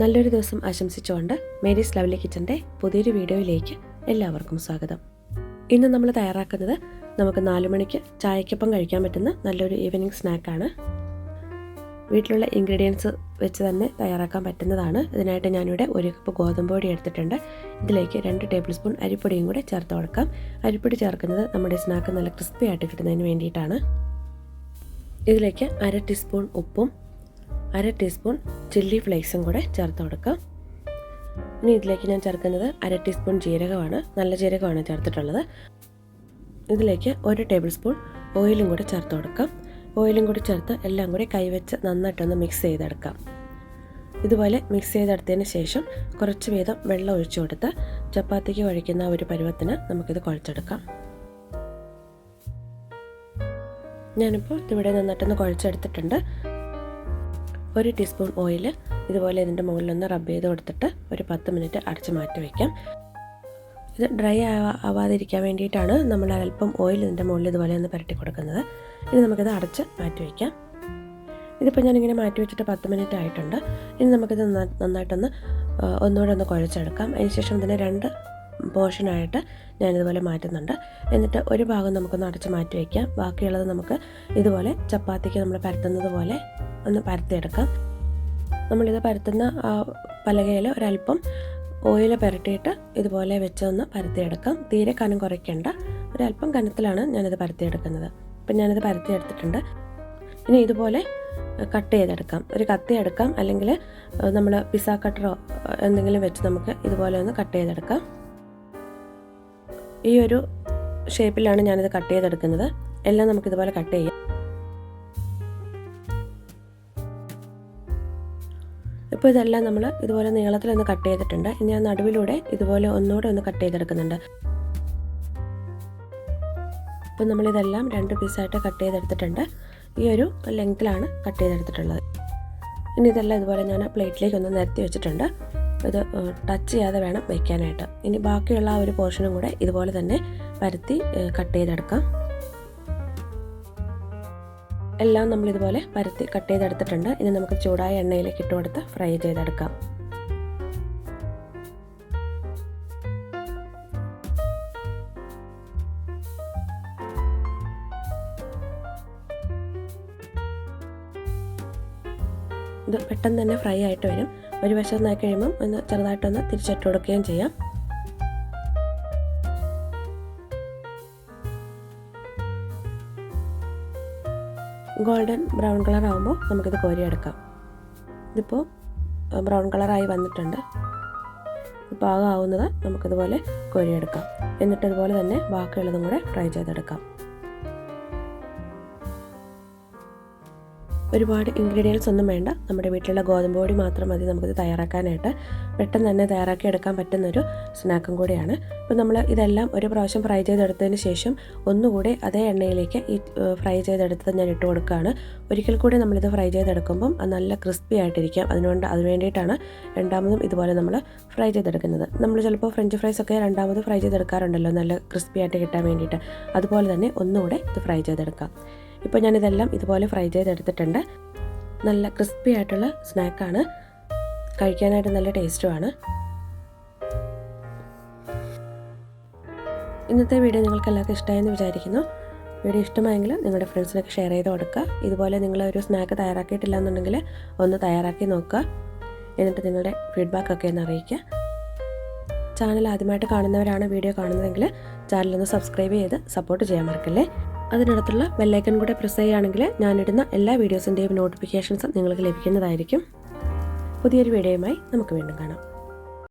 നല്ലൊരു ദിവസം ആശംസിച്ചുകൊണ്ട് മേരീസ് ലവ്ലി കിച്ചന്റെ പുതിയൊരു വീഡിയോയിലേക്ക് എല്ലാവർക്കും സ്വാഗതം. ഇന്ന് നമ്മൾ തയ്യാറാക്കുന്നത് നമുക്ക് നാല് മണിക്ക് ചായക്കൊപ്പം കഴിക്കാൻ പറ്റുന്ന നല്ലൊരു ഈവനിങ് സ്നാക്കാണ്. വീട്ടിലുള്ള ഇൻഗ്രീഡിയൻസ് വെച്ച് തന്നെ തയ്യാറാക്കാൻ പറ്റുന്നതാണ്. ഇതിനായിട്ട് ഞാനിവിടെ ഒരു കപ്പ് ഗോതമ്പ് പൊടി എടുത്തിട്ടുണ്ട്. ഇതിലേക്ക് രണ്ട് ടേബിൾ സ്പൂൺ അരിപ്പൊടിയും കൂടെ ചേർത്ത് കൊടുക്കാം. അരിപ്പൊടി ചേർക്കുന്നത് നമ്മുടെ സ്നാക്ക് നല്ല ക്രിസ്പി ആയിട്ട് കിട്ടുന്നതിന് വേണ്ടിയിട്ടാണ്. ഇതിലേക്ക് അര ടീസ്പൂൺ ഉപ്പും അര ടീസ്പൂൺ ചില്ലി ഫ്ലേക്സും കൂടെ ചേർത്ത് കൊടുക്കാം. ഇനി ഇതിലേക്ക് ഞാൻ ചേർക്കുന്നത് അര ടീസ്പൂൺ ജീരകമാണ്. നല്ല ജീരകമാണ് ചേർത്തിട്ടുള്ളത്. ഇതിലേക്ക് ഒരു ടേബിൾ സ്പൂൺ ഓയിലും കൂടെ ചേർത്ത് കൊടുക്കാം. ഓയിലും കൂടി ചേർത്ത് എല്ലാം കൂടി കൈവച്ച് നന്നായിട്ടൊന്ന് മിക്സ് ചെയ്തെടുക്കാം. ഇതുപോലെ മിക്സ് ചെയ്തെടുത്തതിന് ശേഷം കുറച്ച് വീതം വെള്ളം ഒഴിച്ചു കൊടുത്ത് ചപ്പാത്തിക്ക് കഴിക്കുന്ന ഒരു പരുവത്തിന് നമുക്കിത് കുഴച്ചെടുക്കാം. ഞാനിപ്പോൾ ഇവിടെ നന്നായിട്ടൊന്ന് കുഴച്ചെടുത്തിട്ടുണ്ട്. ഒരു ടീസ്പൂൺ ഓയിൽ ഇതുപോലെ ഇതിന്റെ മുകളിലൊന്ന് റബ്ബ് ചെയ്ത് കൊടുത്തിട്ട് ഒരു പത്ത് മിനിറ്റ് അടച്ച് മാറ്റി വയ്ക്കാം ഇത് ഡ്രൈ ആവാ ആവാതിരിക്കാൻ വേണ്ടിയിട്ടാണ് നമ്മൾ അല്പം ഓയിൽ ഇതിന്റെ മുകളിൽ ഇതുപോലെ ഒന്ന് പുരട്ടി കൊടുക്കുന്നത്. ഇനി നമുക്കിത് അടച്ച് മാറ്റി വയ്ക്കാം ഇതിപ്പോൾ ഞാനിങ്ങനെ മാറ്റി വെച്ചിട്ട് പത്ത് മിനിറ്റ് ആയിട്ടുണ്ട്. ഇനി നമുക്കിത് നന്നായിട്ടൊന്ന് ഒന്നുകൂടെ ഒന്ന് കുഴച്ചെടുക്കാം. അതിനുശേഷം ഇതിനെ രണ്ട് പോർഷനായിട്ട് ഞാനിതുപോലെ മാറ്റുന്നുണ്ട്. എന്നിട്ട് ഒരു ഭാഗം നമുക്കൊന്ന് അടച്ച് മാറ്റി വയ്ക്കാം. ബാക്കിയുള്ളത് നമുക്ക് ഇതുപോലെ ചപ്പാത്തിക്ക് നമ്മൾ പരത്തുന്നത് പോലെ ഒന്ന് പരത്തിയെടുക്കാം. നമ്മളിത് പരത്തുന്ന പലകയിൽ ഒരല്പം ഓയിൽ പുരട്ടിയിട്ട് ഇതുപോലെ വെച്ചൊന്ന് പരത്തിയെടുക്കാം. തീരെ കനം കുറയ്ക്കേണ്ട. ഒരല്പം കനത്തിലാണ് ഞാനിത് പരത്തിയെടുക്കുന്നത്. അപ്പം ഞാനിത് പരത്തിയെടുത്തിട്ടുണ്ട്. ഇനി ഇതുപോലെ കട്ട് ചെയ്തെടുക്കാം. ഒരു കത്തി എടുക്കാം. അല്ലെങ്കിൽ നമ്മൾ പിസ്സ കട്ടറോ എന്തെങ്കിലും വെച്ച് നമുക്ക് ഇതുപോലെ ഒന്ന് കട്ട് ചെയ്തെടുക്കാം. ഈ ഒരു ഷേപ്പിലാണ് ഞാനിത് കട്ട് ചെയ്തെടുക്കുന്നത്. എല്ലാം നമുക്കിതുപോലെ കട്ട് ചെയ്യാം. ഇപ്പോൾ ഇതെല്ലാം നമ്മൾ ഇതുപോലെ നീളത്തിൽ ഒന്ന് കട്ട് ചെയ്തിട്ടുണ്ട്. ഇനി ഞാൻ നടുവിലൂടെ ഇതുപോലെ ഒന്നുകൂടെ ഒന്ന് കട്ട് ചെയ്തെടുക്കുന്നുണ്ട്. അപ്പോൾ നമ്മളിതെല്ലാം രണ്ട് പീസായിട്ട് കട്ട് ചെയ്തെടുത്തിട്ടുണ്ട്. ഈ ഒരു ലെങ്ത്തിലാണ് കട്ട് ചെയ്തെടുത്തിട്ടുള്ളത്. ഇനി ഇതെല്ലാം ഇതുപോലെ ഞാൻ പ്ലേറ്റിലേക്ക് ഒന്ന് നിരത്തി വെച്ചിട്ടുണ്ട്. ഇത് ടച്ച് ചെയ്യാതെ വേണം വയ്ക്കാനായിട്ട് ഇനി ബാക്കിയുള്ള ആ ഒരു പോർഷനും കൂടെ ഇതുപോലെ തന്നെ പരത്തി കട്ട് ചെയ്തെടുക്കാം. എല്ലാം നമ്മൾ ഇതുപോലെ പരത്തി കട്ട് ചെയ്തെടുത്തിട്ടുണ്ട്. ഇനി നമുക്ക് ചൂടായ എണ്ണയിലേക്ക് ഇട്ട് കൊടുത്ത് ഫ്രൈ ചെയ്തെടുക്കാം. ഇത് പെട്ടെന്ന് തന്നെ ഫ്രൈ ആയിട്ട് വരും. ഒരു വശം നായി കഴിയുമ്പം ഒന്ന് ചെറുതായിട്ടൊന്ന് തിരിച്ചിട്ട് കൊടുക്കുകയും ചെയ്യാം. ഗോൾഡൻ ബ്രൗൺ കളർ ആകുമ്പോൾ നമുക്കിത് കോരിയെടുക്കാം. ഇതിപ്പോൾ ബ്രൗൺ കളറായി വന്നിട്ടുണ്ട്. പാകമാവുന്നത് നമുക്കിതുപോലെ കോരിയെടുക്കാം. എന്നിട്ടതുപോലെ തന്നെ ബാക്കിയുള്ളതും കൂടെ ഫ്രൈ ചെയ്തെടുക്കാം. ഒരുപാട് ഇൻഗ്രീഡിയൻസ് ഒന്നും വേണ്ട. നമ്മുടെ വീട്ടിലുള്ള ഗോതമ്പ് പൊടി മാത്രം മതി നമുക്കിത് തയ്യാറാക്കാനായിട്ട്. പെട്ടെന്ന് തന്നെ തയ്യാറാക്കി എടുക്കാൻ പറ്റുന്നൊരു സ്നാക്കും കൂടിയാണ്. അപ്പോൾ നമ്മൾ ഇതെല്ലാം ഒരു പ്രാവശ്യം ഫ്രൈ ചെയ്തെടുത്തതിന് ശേഷം ഒന്നുകൂടി അതേ എണ്ണയിലേക്ക് ഈ ഫ്രൈ ചെയ്തെടുത്തത് ഞാൻ ഇട്ട് കൊടുക്കുകയാണ്. ഒരിക്കൽ കൂടി നമ്മളിത് ഫ്രൈ ചെയ്തെടുക്കുമ്പം അത് നല്ല ക്രിസ്പി ആയിട്ടിരിക്കാം. അതിനുകൊണ്ട് അതിന് വേണ്ടിയിട്ടാണ് രണ്ടാമതും ഇതുപോലെ നമ്മൾ ഫ്രൈ ചെയ്തെടുക്കുന്നത്. നമ്മൾ ചിലപ്പോൾ ഫ്രഞ്ച് ഫ്രൈസ് ഒക്കെ രണ്ടാമത് ഫ്രൈ ചെയ്തെടുക്കാറുണ്ടല്ലോ നല്ല ക്രിസ്പി ആയിട്ട് കിട്ടാൻ വേണ്ടിയിട്ട്. അതുപോലെ തന്നെ ഒന്നുകൂടെ ഇത് ഫ്രൈ ചെയ്തെടുക്കാം. ഇപ്പോൾ ഞാനിതെല്ലാം ഇതുപോലെ ഫ്രൈ ചെയ്തെടുത്തിട്ടുണ്ട്. നല്ല ക്രിസ്പി ആയിട്ടുള്ള സ്നാക്കാണ്. കഴിക്കാനായിട്ട് നല്ല ടേസ്റ്റുമാണ്. ഇന്നത്തെ വീഡിയോ നിങ്ങൾക്ക് എല്ലാവർക്കും ഇഷ്ടമായെന്ന് വിചാരിക്കുന്നു. വീഡിയോ ഇഷ്ടമായെങ്കിൽ നിങ്ങളുടെ ഫ്രണ്ട്സിനൊക്കെ ഷെയർ ചെയ്ത് കൊടുക്കുക. ഇതുപോലെ നിങ്ങൾ ഒരു സ്നാക്ക് തയ്യാറാക്കിയിട്ടില്ല എന്നുണ്ടെങ്കിൽ ഒന്ന് തയ്യാറാക്കി നോക്കുക. എന്നിട്ട് നിങ്ങളുടെ ഫീഡ്ബാക്കൊക്കെ ഒന്ന് അറിയിക്കുക. ചാനൽ ആദ്യമായിട്ട് കാണുന്നവരാണ് വീഡിയോ കാണുന്നതെങ്കിൽ ചാനലൊന്ന് സബ്സ്ക്രൈബ് ചെയ്ത് സപ്പോർട്ട് ചെയ്യാൻ മറക്കല്ലേ? അതിനടുത്തുള്ള ബെല്ലൈക്കൺ കൂടെ പ്രസ് ചെയ്യുകയാണെങ്കിൽ ഞാനിടുന്ന എല്ലാ വീഡിയോസിന്റെയും നോട്ടിഫിക്കേഷൻസ് നിങ്ങൾക്ക് ലഭിക്കുന്നതായിരിക്കും. പുതിയൊരു വീഡിയോയുമായി നമുക്ക് വീണ്ടും കാണാം.